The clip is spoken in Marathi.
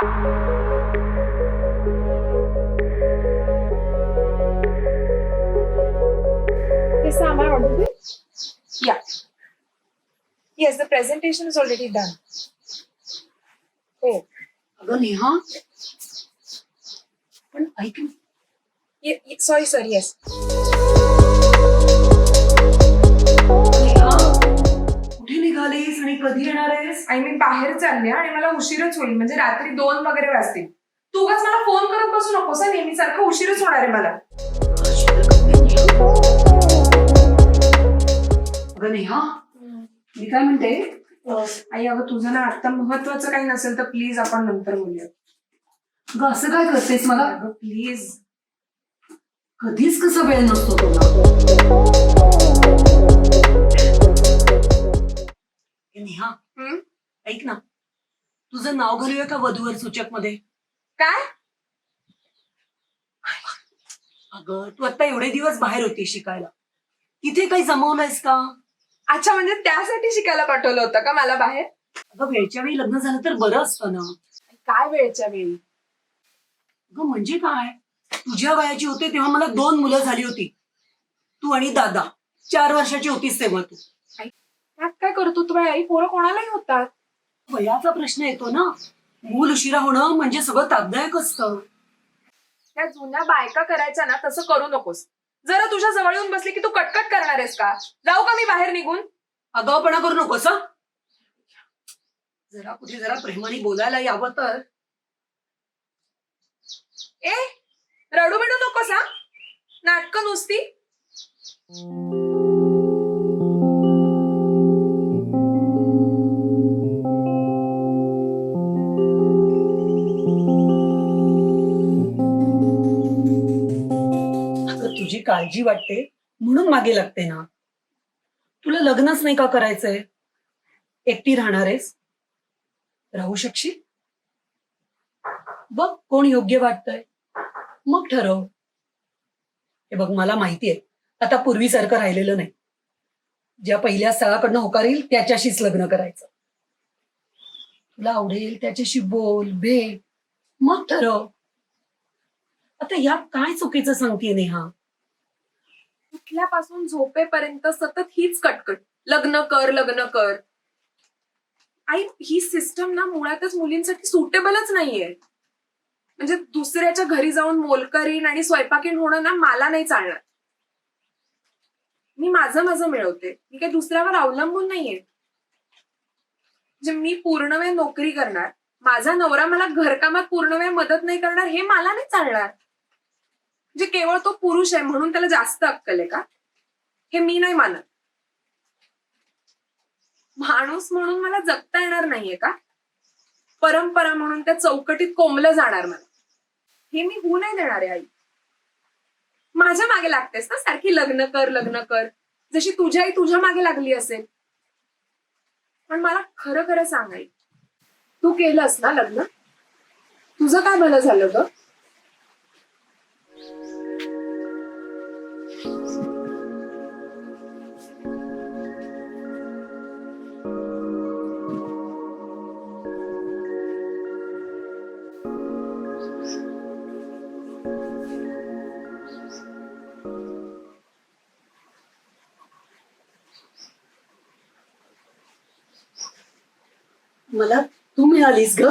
Yes, am I audible? Yeah. Yes, the presentation is already done. Oh. Hello, Neha. I can. Yeah, yeah, sorry, sorry, yes. कधी येणार आहेस? आय मी बाहेर चालले आणि मला उशीरच होईल. म्हणजे रात्री दोन वगैरे वाजतील. तू उगाच मला फोन करत बसू नकोस हं, नेहमीसारखं उशीरच होणार आहे मला. अगं नेहा मी काय म्हणते? आई अगं तुझं ना आता महत्वाचं काही नसेल तर प्लीज आपण नंतर बोलूया अगं असं काय करतेस मला? अगं प्लीज कधीच कसा वेळ नसतो तुला. ऐक ना. तुझं नाव घालूया का वधूवर सूचकमध्ये काय अगं तू आता एवढे दिवस बाहेर होती शिकायला. तिथे काही जमवलंयस का? अच्छा म्हणजे त्यासाठी शिकायला पाठवलं होतं का मला बाहेर? अगं वेळच्या वेळी लग्न झालं तर बरं असतं ना. काय वेळच्या वेळी? अगं म्हणजे काय? तुझ्या वयाची होते तेव्हा मला दोन मुलं झाली होती. तू आणि दादा. चार वर्षाची होतीस तेव्हा तू. त्यात काय करतो तू बाई? आई पोरं कोणालाही होतात. वयाचा प्रश्न येतो ना. मूल उशिरा होणं म्हणजे सगळं तापदायक असतं. त्या जुन्या बायका करायच्या ना तसं करू नकोस. जरा तुझ्या जवळ येऊन बसली की तू कटकट करणार आहेस का? जाऊ का मी बाहेर निघून? आगावपणा करू नकोस हं? जरा कुठे जरा प्रेमाने बोलायला यावं तर. ए रडू बिडू नकोस हा. नाटकं नुसती. तुझी काळजी वाटते म्हणून मागे लागते ना? तुला लग्नच नाही का करायचंय? एकटी राहणार आहेस? राहू शकशील? बघ कोण योग्य वाटतंय. मग ठरव. हे बघ मला माहितीये. आता पूर्वीसारखं राहिलेलं नाही. ज्या पहिल्या स्थळाकडनं होकार येईल त्याच्याशीच लग्न करायचं. तुला आवडेल त्याच्याशी बोल भेट. मग ठरव. आता यात काय चुकीचं सांगते नेहा? उठल्यापासून झोपेपर्यंत सतत हीच कटकट. लग्न कर लग्न कर. आई ही सिस्टम ना मुळातच मुलींसाठी सुटेबलच नाहीये. म्हणजे दुसऱ्याच्या घरी जाऊन मोलकरीण आणि स्वयंपाकीन होणं ना मला नाही चालणार. मी माझं माझं मिळवते. मी काही दुसऱ्यावर अवलंबून नाहीये. म्हणजे मी पूर्ण वेळ नोकरी करणार. माझा नवरा मला घरकामात पूर्ण वेळ मदत नाही करणार हे मला नाही चालणार. म्हणजे केवळ तो पुरुष आहे म्हणून त्याला जास्त अक्कल आहे का? हे मी नाही मानत. माणूस म्हणून मला जगता येणार नाहीये का? परंपरा म्हणून त्या चौकटीत कोंबलं जाणार मला. हे मी होऊ नाही देणार आहे आई. माझ्या मागे लागतेस ना सारखी लग्न कर लग्न कर. जशी तुझी आई तुझ्या मागे लागली असेल. पण मला खरं खरं सांग आई. तू केलंस ना लग्न? तुझं काय भलं झालं ग? मला तू मिळालीस ग.